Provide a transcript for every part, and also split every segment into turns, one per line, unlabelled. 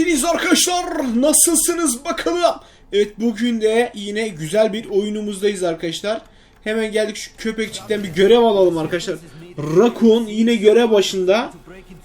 geldiniz arkadaşlar. Nasılsınız bakalım? Evet bugün de yine güzel bir oyunumuzdayız arkadaşlar. Hemen geldik şu köpekçikten bir görev alalım arkadaşlar. Rakun yine görev başında.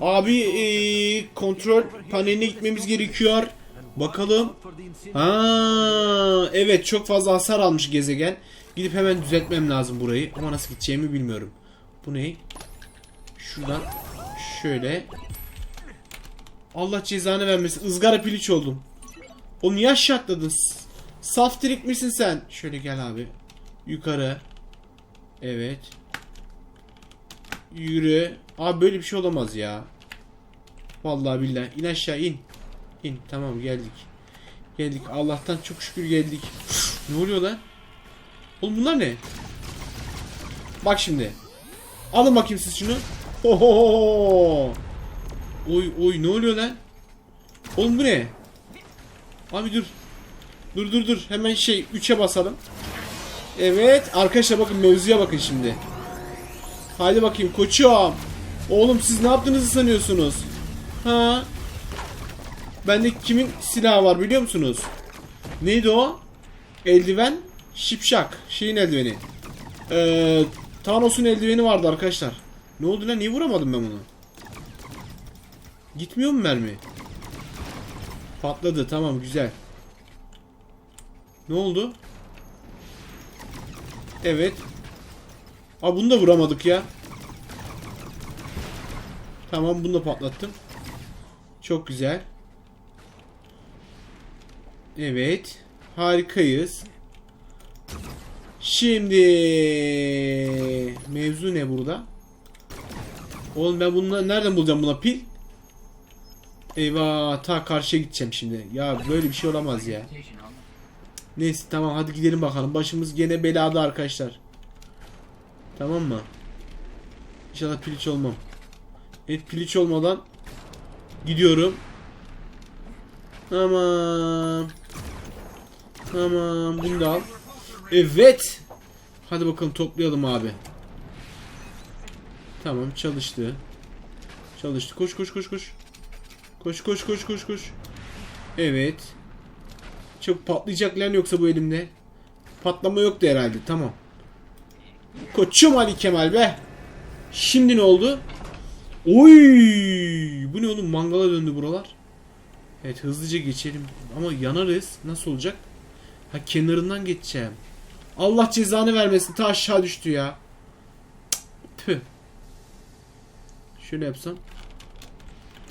Abi eee, kontrol paneline gitmemiz gerekiyor. Bakalım. Ha, evet çok fazla hasar almış gezegen. Gidip hemen düzeltmem lazım burayı. Ama nasıl gideceğimi bilmiyorum. Bu ne? Şuradan şöyle Allah cezanı vermesin. Izgara piliç oldum. O niye aşağı atladın? Saftirik misin sen? Şöyle gel abi. Yukarı. Evet. Yürü. Abi böyle bir şey olamaz ya. Vallahi billahi. İn aşağı in. İn. Tamam geldik. Geldik. Allah'tan çok şükür geldik. ne oluyor lan? Oğlum bunlar ne? Bak şimdi. Alın bakayım siz şunu. Oho. Oy oy ne oluyor lan? Oğlum bu ne? Abi dur. Dur dur dur. Hemen şey 3'e basalım. Evet. Arkadaşlar bakın mevzuya bakın şimdi. Haydi bakayım koçum. Oğlum siz ne yaptığınızı sanıyorsunuz? Ha? Bende kimin silahı var biliyor musunuz? Neydi o? Eldiven şipşak. Şeyin eldiveni. Ee, Thanos'un eldiveni vardı arkadaşlar. Ne oldu lan? Niye vuramadım ben bunu? Gitmiyor mu mermi? Patladı. Tamam güzel. Ne oldu? Evet. Aa bunu da vuramadık ya. Tamam bunu da patlattım. Çok güzel. Evet. Harikayız. Şimdi mevzu ne burada? Oğlum ben bunu nereden bulacağım buna pil? Eyvah ta karşıya gideceğim şimdi. Ya böyle bir şey olamaz ya. Neyse tamam hadi gidelim bakalım. Başımız gene belada arkadaşlar. Tamam mı? İnşallah piliç olmam. Evet piliç olmadan gidiyorum. Tamam. Tamam bunu da al. Evet. Hadi bakalım toplayalım abi. Tamam çalıştı. Çalıştı. Koş koş koş koş. Koş koş koş koş koş. Evet. Çok patlayacak lan yoksa bu elimde. Patlama yoktu herhalde. Tamam. Koçum Ali Kemal be. Şimdi ne oldu? Oy! Bu ne oğlum? Mangala döndü buralar. Evet hızlıca geçelim. Ama yanarız. Nasıl olacak? Ha kenarından geçeceğim. Allah cezanı vermesin. Ta aşağı düştü ya. Tüh. Şöyle yapsam.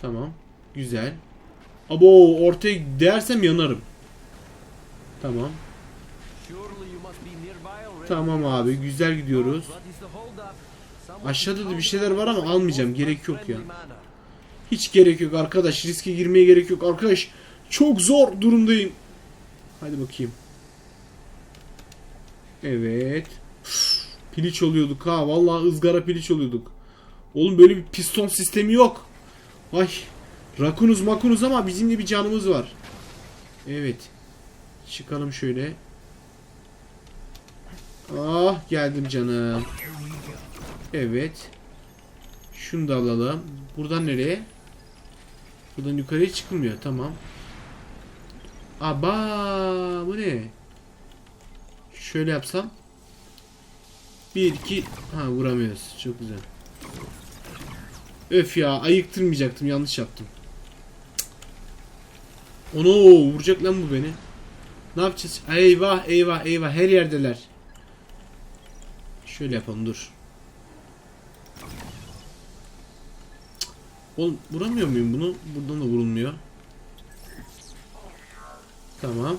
Tamam. Güzel. Abo ortaya değersem yanarım. Tamam. Tamam abi güzel gidiyoruz. Aşağıda da bir şeyler var ama almayacağım. Gerek yok ya. Hiç gerek yok arkadaş. Riske girmeye gerek yok arkadaş. Çok zor durumdayım. Hadi bakayım. Evet. Üf, Piliç oluyorduk ha. Vallahi ızgara piliç oluyorduk. Oğlum böyle bir piston sistemi yok. Ay. Rakunuz makunuz ama bizim de bir canımız var. Evet. Çıkalım şöyle. Ah geldim canım. Evet. Şunu da alalım. Buradan nereye? Buradan yukarıya çıkılmıyor. Tamam. Aba bu ne? Şöyle yapsam. Bir iki ha vuramıyoruz. Çok güzel. Öf ya ayıktırmayacaktım yanlış yaptım. Ono vuracak lan bu beni. Ne yapacağız? Eyvah eyvah eyvah her yerdeler. Şöyle yapalım dur. Oğlum vuramıyor muyum bunu? Buradan da vurulmuyor. Tamam.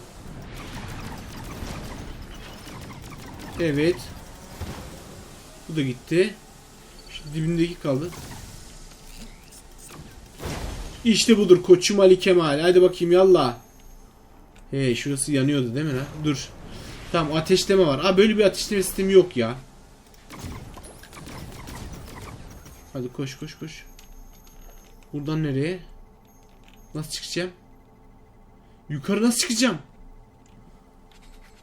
Evet. Bu da gitti. Şu dibindeki kaldı. İşte budur koçum Ali Kemal. Hadi bakayım yallah. Hey şurası yanıyordu değil mi lan? Dur. Tamam ateşleme var. Aa böyle bir ateşleme sistemi yok ya. Hadi koş koş koş. Buradan nereye? Nasıl çıkacağım? Yukarı nasıl çıkacağım?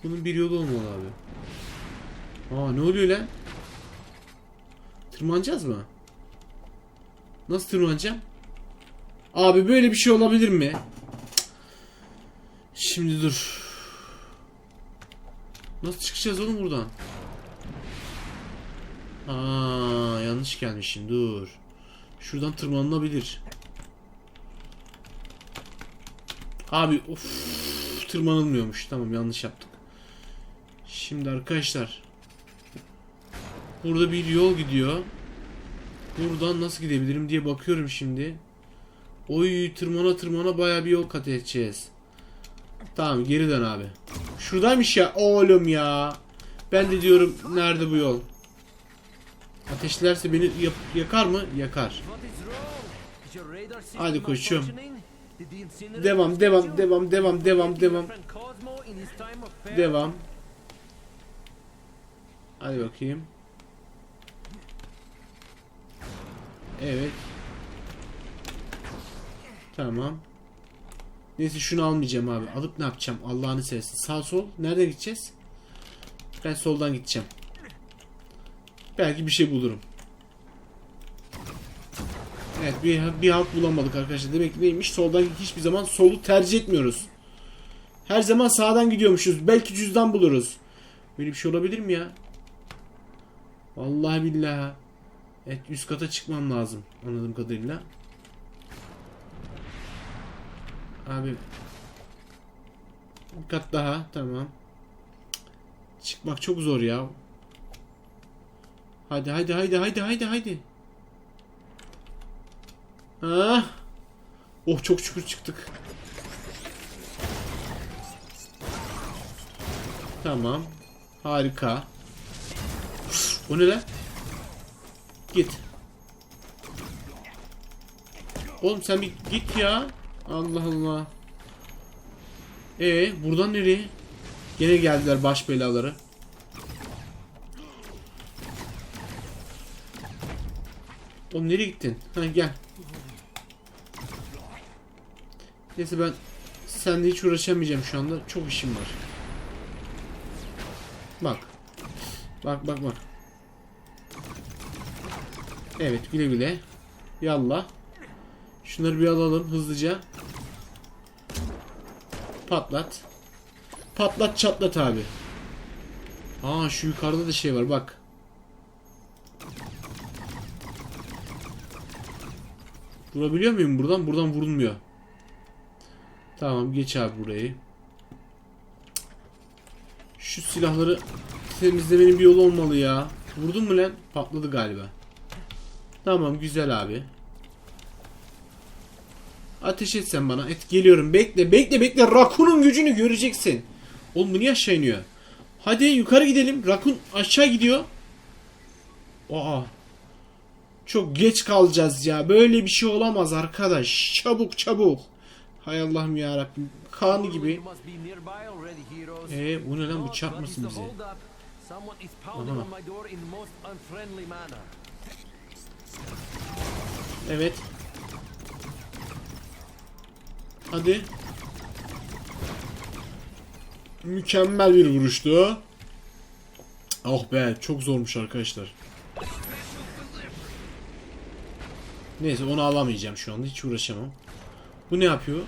Bunun bir yolu olmalı abi. Aa ne oluyor lan? Tırmanacağız mı? Nasıl tırmanacağım? Abi böyle bir şey olabilir mi? Şimdi dur. Nasıl çıkacağız oğlum buradan? Aa, yanlış gelmişim. Dur. Şuradan tırmanılabilir. Abi of tırmanılmıyormuş. Tamam yanlış yaptık. Şimdi arkadaşlar burada bir yol gidiyor. Buradan nasıl gidebilirim diye bakıyorum şimdi. Oy tırmana tırmana baya bir yol kat edeceğiz. Tamam geri dön abi. Şuradaymış ya oğlum ya. Ben de diyorum nerede bu yol? Ateşlerse beni yakar mı? Yakar. Hadi koçum. Devam, devam, devam, devam, devam, devam. Devam. Hadi bakayım. Evet. Tamam. Neyse şunu almayacağım abi. Alıp ne yapacağım? Allah'ını seversen. Sağ sol. Nereden gideceğiz? Ben soldan gideceğim. Belki bir şey bulurum. Evet bir, bir halt bulamadık arkadaşlar. Demek ki neymiş? Soldan hiçbir zaman solu tercih etmiyoruz. Her zaman sağdan gidiyormuşuz. Belki cüzdan buluruz. Böyle bir şey olabilir mi ya? Vallahi billahi. Evet üst kata çıkmam lazım. Anladığım kadarıyla. Abi. Bir kat daha. Tamam. Çıkmak çok zor ya. Hadi hadi hadi hadi hadi hadi. Ah. Oh çok şükür çıktık. Tamam. Harika. O ne lan? Git. Oğlum sen bir git ya. Allah Allah. Ee, buradan nereye? Gene geldiler baş belaları. Oğlum nereye gittin? Ha gel. Neyse ben seninle hiç uğraşamayacağım şu anda. Çok işim var. Bak. Bak bak bak. Evet güle güle. Yallah. Şunları bir alalım hızlıca. Patlat. Patlat çatlat abi. Aa şu yukarıda da şey var bak. Vurabiliyor muyum buradan? Buradan vurulmuyor. Tamam geç abi burayı. Şu silahları temizlemenin bir yolu olmalı ya. Vurdun mu lan? Patladı galiba. Tamam güzel abi. Ateş et sen bana. Et geliyorum. Bekle bekle bekle. Rakun'un gücünü göreceksin. Oğlum bu niye aşağı iniyor? Hadi yukarı gidelim. Rakun aşağı gidiyor. Aa. Çok geç kalacağız ya. Böyle bir şey olamaz arkadaş. Çabuk çabuk. Hay Allah'ım ya Rabbim. Kan gibi. Ee bu ne lan bu çarpmasın bizi. Aha. Evet. Hadi. Mükemmel bir vuruştu. Oh be çok zormuş arkadaşlar. Neyse onu alamayacağım şu anda hiç uğraşamam. Bu ne yapıyor?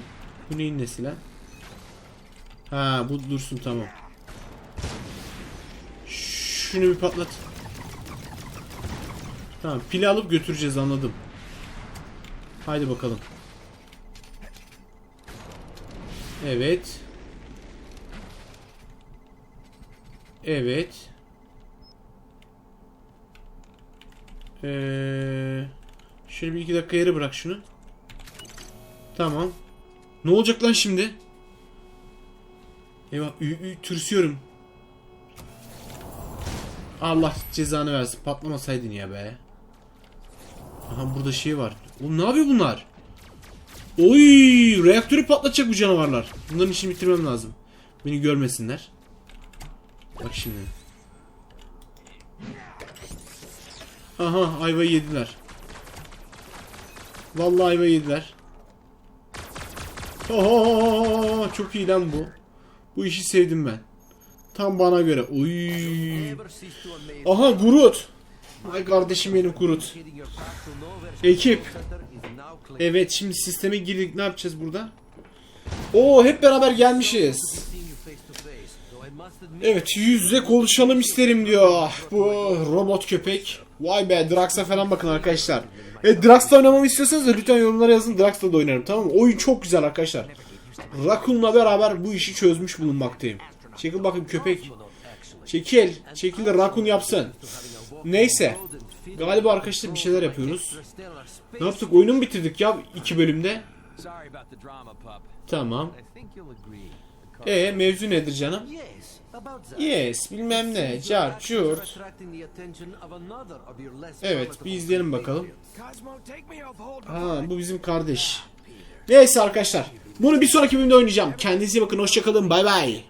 Bu neyin nesi lan? Ha bu dursun tamam. Şunu bir patlat. Tamam pili alıp götüreceğiz anladım. Haydi bakalım. Evet. Evet. Ee, şöyle bir iki dakika yere bırak şunu. Tamam. Ne olacak lan şimdi? Eyvah ü, ü, tırsıyorum. Allah cezanı versin. Patlamasaydın ya be. Aha burada şey var. Oğlum ne yapıyor bunlar? Oy, reaktörü patlatacak bu canavarlar. Bunların işini bitirmem lazım. Beni görmesinler. Bak şimdi. Aha ayvayı yediler. Vallahi ayvayı yediler. Oho, çok iyi lan bu. Bu işi sevdim ben. Tam bana göre. Oy. Aha Groot. Ay kardeşim benim Groot. Ekip. Evet şimdi sisteme girdik. Ne yapacağız burada? Oo hep beraber gelmişiz. Evet yüz yüze konuşalım isterim diyor bu robot köpek. Vay be Drax'a falan bakın arkadaşlar. Evet Drax'la oynamamı istiyorsanız da lütfen yorumlara yazın Drax'la da oynarım tamam mı? Oyun çok güzel arkadaşlar. Rakun'la beraber bu işi çözmüş bulunmaktayım. Çekil bakın köpek. Çekil. Çekil de Rakun yapsın. Neyse. Galiba arkadaşlar bir şeyler yapıyoruz. Ne yaptık? Oyunu mu bitirdik ya iki bölümde? Tamam. E mevzu nedir canım?
Yes,
bilmem ne, car,
less
Evet, bir izleyelim bakalım. Ha, bu bizim kardeş. Neyse arkadaşlar. Bunu bir sonraki bölümde oynayacağım. Kendinize bakın, hoşçakalın, bay bay.